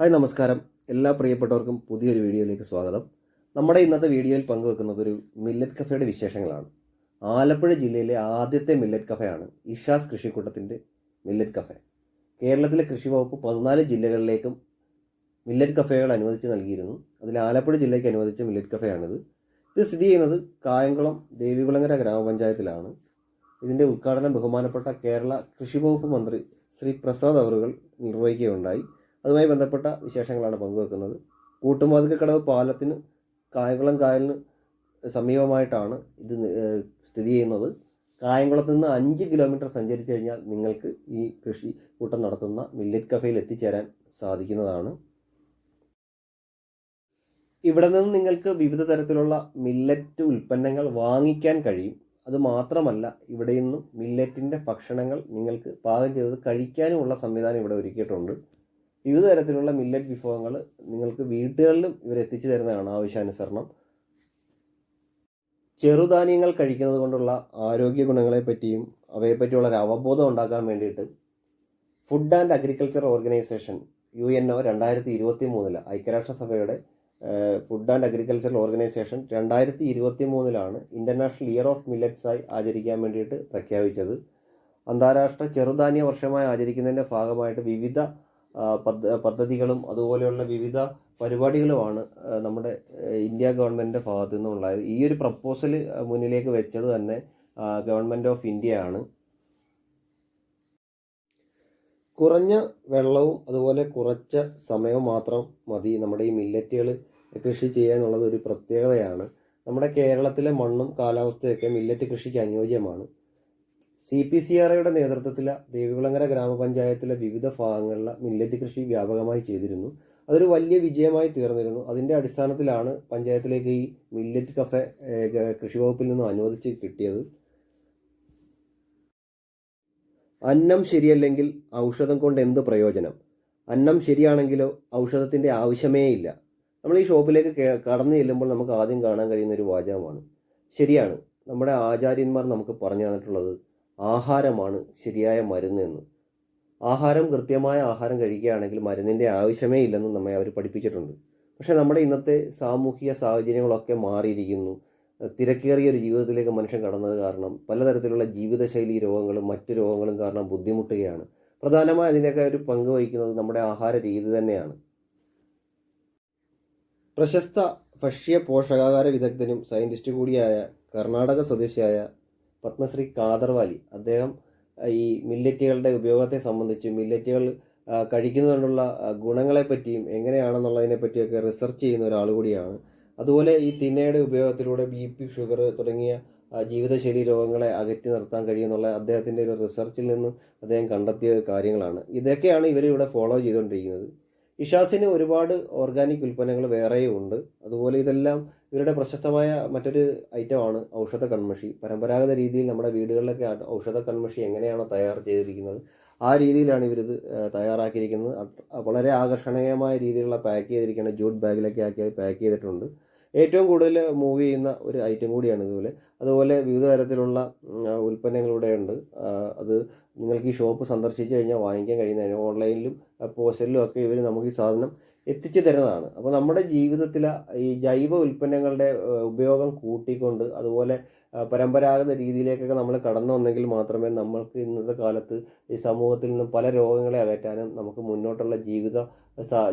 Hi നമസ്കാരം. എല്ലാ പ്രിയപ്പെട്ടവർക്കും പുതിയൊരു വീഡിയോയിലേക്ക് സ്വാഗതം. നമ്മുടെ ഇന്നത്തെ വീഡിയോയിൽ പങ്കുവെക്കുന്നത് ഒരു മില്ലറ്റ് കഫേയുടെ വിശേഷങ്ങളാണ്. ആലപ്പുഴ ജില്ലയിലെ ആദ്യത്തെ മില്ലറ്റ് കഫേയാണ് ഇഷാസ് കൃഷിക്കൂട്ടത്തിന്റെ മില്ലറ്റ് കഫേ കേരളത്തിലെ കൃഷി വകുപ്പ് പതിനാല് ജില്ലകളിലേക്കും മില്ലറ്റ് കഫേകൾ അനുവദിച്ച് നൽകിയിരുന്നു. അതിൽ ആലപ്പുഴ ജില്ലയ്ക്ക് അനുവദിച്ച മില്ലറ്റ് കഫേയാണിത് ഇത് സ്ഥിതി ചെയ്യുന്നത് കായംകുളം ദേവികുളങ്ങര ഗ്രാമപഞ്ചായത്തിലാണ്. ഇതിന്റെ ഉദ്ഘാടനം ബഹുമാനപ്പെട്ട കേരള കൃഷി വകുപ്പ് മന്ത്രി ശ്രീ പ്രസാദ് അവറുകൾ നിർവഹിക്കുകയുണ്ടായി. അതുമായി ബന്ധപ്പെട്ട വിശേഷങ്ങളാണ് പങ്കുവെക്കുന്നത്. കൂട്ടുമാതുക്കക്കടവ് പാലത്തിന് കായംകുളം കായലിന് സമീപമായിട്ടാണ് ഇത് സ്ഥിതി ചെയ്യുന്നത്. കായംകുളത്ത് നിന്ന് അഞ്ച് കിലോമീറ്റർ സഞ്ചരിച്ചു കഴിഞ്ഞാൽ നിങ്ങൾക്ക് ഈ കൃഷി കൂട്ടം നടത്തുന്ന മില്ലറ്റ് കഫേയിൽ എത്തിച്ചേരാൻ സാധിക്കുന്നതാണ്. ഇവിടെ നിന്ന് നിങ്ങൾക്ക് വിവിധ തരത്തിലുള്ള മില്ലറ്റ് ഉൽപ്പന്നങ്ങൾ വാങ്ങിക്കാൻ കഴിയും. അത് മാത്രമല്ല ഇവിടെ നിന്നും മില്ലറ്റിന്റെ ഭക്ഷണങ്ങൾ നിങ്ങൾക്ക് പാകം ചെയ്തത് കഴിക്കാനുമുള്ള സംവിധാനം ഇവിടെ ഒരുക്കിയിട്ടുണ്ട്. വിവിധ തരത്തിലുള്ള മില്ലറ്റ് വിഭവങ്ങൾ നിങ്ങൾക്ക് വീടുകളിലും ഇവർ എത്തിച്ചു തരുന്നതാണ് ആവശ്യാനുസരണം. ചെറുധാന്യങ്ങൾ കഴിക്കുന്നത് കൊണ്ടുള്ള ആരോഗ്യ ഗുണങ്ങളെ പറ്റിയും അവയെപ്പറ്റിയുള്ള ഒരു അവബോധം ഉണ്ടാക്കാൻ വേണ്ടിയിട്ട് food and agriculture organisation U N O രണ്ടായിരത്തി ഇരുപത്തി മൂന്നിൽ ഐക്യരാഷ്ട്രസഭയുടെ ഫുഡ് ആൻഡ് അഗ്രികൾച്ചർ ഓർഗനൈസേഷൻ രണ്ടായിരത്തി ഇരുപത്തി മൂന്നിലാണ് ഇന്റർനാഷണൽ ഇയർ ഓഫ് മില്ലറ്റ്സായി ആചരിക്കാൻ വേണ്ടിയിട്ട് പ്രഖ്യാപിച്ചത്. അന്താരാഷ്ട്ര ചെറുധാന്യ വർഷമായി ആചരിക്കുന്നതിന്റെ ഭാഗമായിട്ട് വിവിധ പദ്ധതികളും അതുപോലെയുള്ള വിവിധ പരിപാടികളുമാണ് നമ്മുടെ ഇന്ത്യ ഗവൺമെന്റിന്റെ ഭാഗത്തു നിന്നുണ്ടായത് ഈ ഒരു പ്രപ്പോസൽ മുന്നിലേക്ക് വെച്ചത് തന്നെ ഗവൺമെന്റ് ഓഫ് ഇന്ത്യ ആണ്. കുറഞ്ഞ വെള്ളവും അതുപോലെ കുറച്ച സമയവും മാത്രം മതി. നമ്മുടെ ഈ മില്ലറ്റുകൾ കൃഷി ചെയ്യാനുള്ളത് ഒരു പ്രത്യേകതയാണ്. നമ്മുടെ കേരളത്തിലെ മണ്ണും കാലാവസ്ഥയൊക്കെ മില്ലറ്റ് കൃഷിക്ക് അനുയോജ്യമാണ്. സി പി സി ആർ ഐയുടെ നേതൃത്വത്തിൽ ദേവികുളങ്ങര ഗ്രാമപഞ്ചായത്തിലെ വിവിധ ഭാഗങ്ങളിലെ മില്ലറ്റ് കൃഷി വ്യാപകമായി ചെയ്തിരുന്നു. അതൊരു വലിയ വിജയമായി തീർന്നിരുന്നു. അതിന്റെ അടിസ്ഥാനത്തിലാണ് പഞ്ചായത്തിലേക്ക് ഈ മില്ലറ്റ് കഫേ കൃഷി വകുപ്പിൽ നിന്നും അനുവദിച്ച് കിട്ടിയത്. അന്നം ശരിയല്ലെങ്കിൽ ഔഷധം കൊണ്ട് എന്ത് പ്രയോജനം? അന്നം ശരിയാണെങ്കിലോ ഔഷധത്തിന്റെ ആവശ്യമേ ഇല്ല. നമ്മൾ ഈ ഷോപ്പിലേക്ക് കടന്നു ചെല്ലുമ്പോൾ നമുക്ക് ആദ്യം കാണാൻ കഴിയുന്ന ഒരു വാചകമാണ്. ശരിയാണ്. നമ്മുടെ ആചാര്യന്മാർ നമുക്ക് പറഞ്ഞു തന്നിട്ടുള്ളത് ആഹാരമാണ് ശരിയായ മരുന്ന് എന്ന്. ആഹാരം കൃത്യമായ ആഹാരം കഴിക്കുകയാണെങ്കിൽ മരുന്നിന്റെ ആവശ്യമേ ഇല്ലെന്ന് നമ്മെ അവർ പഠിപ്പിച്ചിട്ടുണ്ട്. പക്ഷേ നമ്മുടെ ഇന്നത്തെ സാമൂഹിക സാഹചര്യങ്ങളൊക്കെ മാറിയിരിക്കുന്നു. തിരക്കേറിയ ഒരു ജീവിതത്തിലേക്ക് മനുഷ്യൻ കടന്നത് കാരണം പലതരത്തിലുള്ള ജീവിതശൈലി രോഗങ്ങളും മറ്റു രോഗങ്ങളും കാരണം ബുദ്ധിമുട്ടുകയാണ്. പ്രധാനമായി അതിനൊക്കെ ഒരു പങ്ക് വഹിക്കുന്നത് നമ്മുടെ ആഹാര രീതി തന്നെയാണ്. പ്രശസ്ത ഭക്ഷ്യ പോഷകാഹാര വിദഗ്ധനും സയന്റിസ്റ്റ് കൂടിയായ കർണാടക സ്വദേശിയായ പത്മശ്രീ കാദർവാലി. അദ്ദേഹം ഈ മില്ലറ്റുകളുടെ ഉപയോഗത്തെ സംബന്ധിച്ചും മില്ലറ്റുകൾ കഴിക്കുന്നതുകൊണ്ടുള്ള ഗുണങ്ങളെപ്പറ്റിയും എങ്ങനെയാണെന്നുള്ളതിനെ പറ്റിയൊക്കെ റിസർച്ച് ചെയ്യുന്ന ഒരാൾ കൂടിയാണ്. അതുപോലെ ഈ തിന്നയുടെ ഉപയോഗത്തിലൂടെ ബി പി ഷുഗർ തുടങ്ങിയ ജീവിതശൈലി രോഗങ്ങളെ അകറ്റി നിർത്താൻ കഴിയുമെന്നുള്ള അദ്ദേഹത്തിന്റെ ഒരു റിസർച്ചിൽ നിന്നും അദ്ദേഹം കണ്ടെത്തിയ കാര്യങ്ങളാണ്. ഇതൊക്കെയാണ് ഇവരിവിടെ ഫോളോ ചെയ്തുകൊണ്ടിരിക്കുന്നത്. ഇഷാസിന് ഒരുപാട് ഓർഗാനിക് ഉൽപ്പന്നങ്ങൾ വേറെയും ഉണ്ട്. അതുപോലെ ഇതെല്ലാം ഇവരുടെ പ്രശസ്തമായ മറ്റൊരു ഐറ്റമാണ് ഔഷധ കൺമഷി. പരമ്പരാഗത രീതിയിൽ നമ്മുടെ വീടുകളിലൊക്കെ ഔഷധ കൺമഷി എങ്ങനെയാണോ തയ്യാർ ചെയ്തിരിക്കുന്നത് ആ രീതിയിലാണ് ഇവരിത് തയ്യാറാക്കിയിരിക്കുന്നത്. വളരെ ആകർഷണീയമായ രീതിയിലുള്ള പാക്ക് ചെയ്തിരിക്കുന്ന ജൂട്ട് ബാഗിലൊക്കെ ആക്കി പാക്ക് ചെയ്തിട്ടുണ്ട്. ഏറ്റവും കൂടുതൽ മൂവ് ചെയ്യുന്ന ഒരു ഐറ്റം കൂടിയാണ് ഇതുപോലെ. അതുപോലെ വിവിധ തരത്തിലുള്ള ഉൽപ്പന്നങ്ങളിവിടെ ഉണ്ട്. അത് നിങ്ങൾക്ക് ഈ ഷോപ്പ് സന്ദർശിച്ച് കഴിഞ്ഞാൽ വാങ്ങിക്കാൻ കഴിയുന്നതാണ്. ഓൺലൈനിലും പോസ്റ്റലിലും ഒക്കെ ഇവർ നമുക്ക് ഈ സാധനം എത്തിച്ചു തരുന്നതാണ്. അപ്പോൾ നമ്മുടെ ജീവിതത്തിൽ ഈ ജൈവ ഉൽപ്പന്നങ്ങളുടെ ഉപയോഗം കൂട്ടിക്കൊണ്ട് അതുപോലെ പരമ്പരാഗത രീതിയിലേക്കൊക്കെ നമ്മൾ കടന്നു വന്നെങ്കിൽ മാത്രമേ നമ്മൾക്ക് ഇന്നത്തെ കാലത്ത് ഈ സമൂഹത്തിൽ നിന്നും പല രോഗങ്ങളെ അകറ്റാനും നമുക്ക് മുന്നോട്ടുള്ള ജീവിത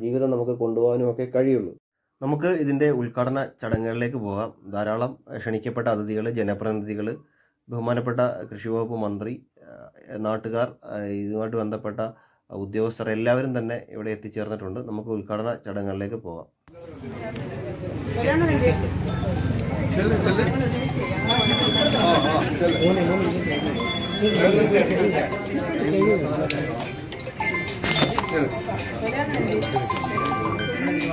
ജീവിതം നമുക്ക് കൊണ്ടുപോകാനും ഒക്കെ കഴിയുള്ളൂ. നമുക്ക് ഇതിന്റെ ഉദ്ഘാടന ചടങ്ങുകളിലേക്ക് പോകാം. ധാരാളം ക്ഷണിക്കപ്പെട്ട അതിഥികൾ ജനപ്രതിനിധികൾ ബഹുമാനപ്പെട്ട കൃഷി വകുപ്പ് മന്ത്രി നാട്ടുകാർ ഇതുമായിട്ട് ബന്ധപ്പെട്ട ഉദ്യോഗസ്ഥർ എല്ലാവരും തന്നെ ഇവിടെ എത്തിച്ചേർന്നിട്ടുണ്ട്. നമുക്ക് ഉദ്ഘാടന ചടങ്ങുകളിലേക്ക് പോകാം.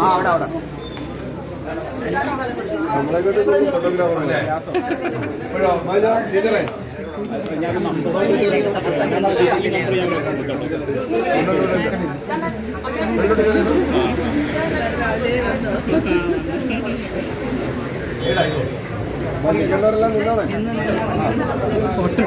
ആ അവിടെ അവിടെ. ഫോട്ടോ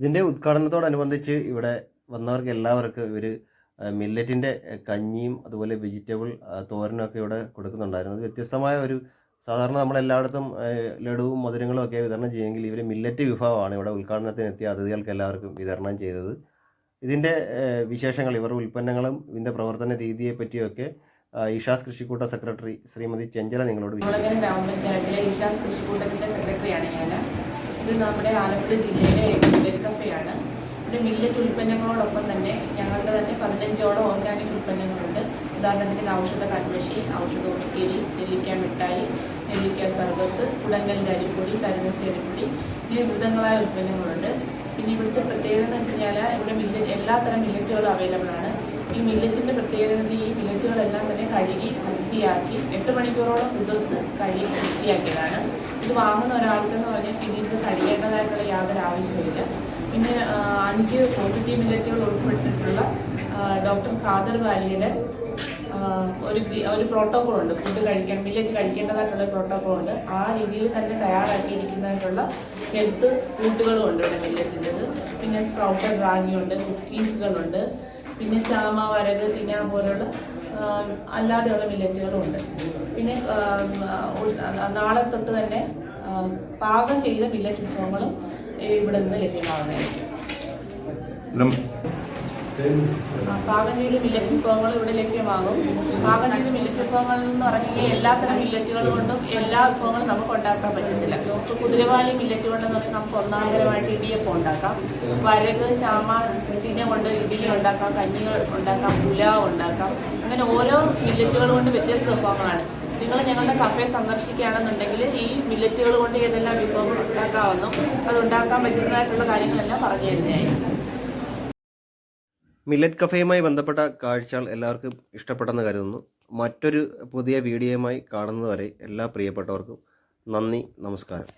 ഇതിന്റെ ഉദ്ഘാടനത്തോടനുബന്ധിച്ച് ഇവിടെ വന്നവർക്ക് എല്ലാവർക്കും ഇവർ മില്ലറ്റിന്റെ കഞ്ഞിയും അതുപോലെ വെജിറ്റബിൾ തോരനും ഒക്കെ ഇവിടെ കൊടുക്കുന്നുണ്ടായിരുന്നു. വ്യത്യസ്തമായ ഒരു സാധാരണ നമ്മളെല്ലായിടത്തും ലഡുവും മധുരങ്ങളും ഒക്കെ വിതരണം ചെയ്യുമെങ്കിൽ ഇവർ മില്ലറ്റ് വിഭവമാണ് ഇവിടെ ഉദ്ഘാടനത്തിനെത്തിയ അതിഥികൾക്ക് എല്ലാവർക്കും വിതരണം ചെയ്തത്. ഇതിന്റെ വിശേഷങ്ങൾ ഇവരുടെ ഉൽപ്പന്നങ്ങളും ഇതിന്റെ പ്രവർത്തന രീതിയെ പറ്റിയൊക്കെ ഈഷാസ് കൃഷിക്കൂട്ട സെക്രട്ടറി ശ്രീമതി ചെഞ്ചല നിങ്ങളോട് ഗ്രാമപഞ്ചായത്തിലെ ഈശാസ് കൃഷിക്കൂട്ടത്തിന്റെ സെക്രട്ടറിയാണ് ഞാൻ ഇത് നമ്മുടെ ആലപ്പുഴ ജില്ലയിലെ കഫയാണ്. ഇവിടെ മില്ലറ്റ് ഉൽപ്പന്നങ്ങളോടൊപ്പം തന്നെ ഞങ്ങളുടെ തന്നെ പതിനഞ്ചോളം ഓർഗാനിക് ഉൽപ്പന്നങ്ങളുണ്ട്. ഉദാഹരണത്തിന് ഔഷധ കൺമഷി ഔഷധ ഉണക്കരി നെല്ലിക്ക മിഠായി നെല്ലിക്ക സർബത്ത് കുടങ്കലിന്റെ അരിപ്പൊടി കരുതച്ചേരിപ്പൊടി ഇങ്ങനെ വിവിധങ്ങളായ ഉൽപ്പന്നങ്ങളുണ്ട്. പിന്നെ ഇവിടുത്തെ പ്രത്യേകത എന്ന് വെച്ച് കഴിഞ്ഞാൽ ഇവിടെ മില്ലറ്റ് എല്ലാത്തരം മില്ലറ്റുകളും അവൈലബിൾ ആണ്. ഈ മില്ലറ്റിന്റെ പ്രത്യേകത എന്ന് വെച്ചാൽ ഈ മില്ലറ്റുകളെല്ലാം തന്നെ കഴുകി വൃത്തിയാക്കി എട്ട് മണിക്കൂറോളം കുതിർത്ത് കഴുകി വൃത്തിയാക്കിയതാണ്. ഇത് വാങ്ങുന്ന ഒരാൾക്ക് എന്ന് പറഞ്ഞാൽ പിന്നീട് കഴുകേണ്ടതായിട്ടുള്ള യാതൊരു ആവശ്യമില്ല പിന്നെ അഞ്ച് പോസിറ്റീവ് മില്ലറ്റുകൾ ഉൾപ്പെട്ടിട്ടുള്ള ഡോക്ടർ ഖാദർ വാലിയുടെ ഒരു ഒരു പ്രോട്ടോകോൾ ഉണ്ട്. ഫുഡ് കഴിക്കാൻ മില്ലറ്റ് കഴിക്കേണ്ടതായിട്ടുള്ള പ്രോട്ടോകോൾ ഉണ്ട്. ആ രീതിയിൽ തന്നെ തയ്യാറാക്കിയിരിക്കുന്നതായിട്ടുള്ള ഹെൽത്ത് ഫുഡുകളും ഉണ്ട് ഇവിടെ മില്ലറ്റിന്റെത് പിന്നെ സ്പ്രൗട്ടഡ് റാഗിയുണ്ട് കുക്കീസുകളുണ്ട് പിന്നെ ചാമ വരക് തിന പോലുള്ള അല്ലാതെയുള്ള മില്ലറ്റുകളും ഉണ്ട്. പിന്നെ നാളെ തൊട്ട് തന്നെ പാകം ചെയ്ത മില്ലറ്റ് വിഭവങ്ങളും ഇവിടെ നിന്ന് ലഭ്യമാകുന്നതായിരിക്കും ആ, പാകം ചെയ്ത മില്ലറ്റ് വിഭവങ്ങൾ ഇവിടെ ലഭ്യമാകും. പാകം ചെയ്ത മില്ലറ്റ് വിഭവങ്ങൾ എന്ന് പറഞ്ഞു എല്ലാത്തരം മില്ലറ്റുകൾ കൊണ്ടും എല്ലാ വിഭവങ്ങളും നമുക്ക് ഉണ്ടാക്കാൻ പറ്റത്തില്ല. ഇപ്പോൾ കുതിരവാലി മില്ലറ്റ് കൊണ്ടെന്ന് പറഞ്ഞാൽ നമുക്ക് ഒന്നാന്തരമായിട്ട് ഇടിയപ്പം ഉണ്ടാക്കാം. വരക് ചാമ തിന കൊണ്ട് ഇഡ്ഡലി ഉണ്ടാക്കാം കഞ്ഞികൾ ഉണ്ടാക്കാം പുലാവ് ഉണ്ടാക്കാം. അങ്ങനെ ഓരോ മില്ലറ്റുകൾ കൊണ്ട് വ്യത്യസ്ത വിഭവങ്ങളാണ്. നിങ്ങൾ ഞങ്ങളുടെ കഫേ സന്ദർശിക്കുകയാണെന്നുണ്ടെങ്കിൽ ഈ മില്ലറ്റുകൾ കൊണ്ട് ഏതെല്ലാം വിഭവങ്ങൾ ഉണ്ടാക്കാമെന്നും അത് ഉണ്ടാക്കാൻ പറ്റുന്നതായിട്ടുള്ള കാര്യങ്ങളെല്ലാം പറഞ്ഞു തരുന്നതായിരുന്നു മില്ലറ്റ് കഫേയുമായി ബന്ധപ്പെട്ട കാഴ്ചകൾ എല്ലാവർക്കും ഇഷ്ടപ്പെട്ടെന്ന് കരുതുന്നു. മറ്റൊരു പുതിയ വീഡിയോയുമായി കാണുന്നതുവരെ എല്ലാ പ്രിയപ്പെട്ടവർക്കും നന്ദി നമസ്കാരം.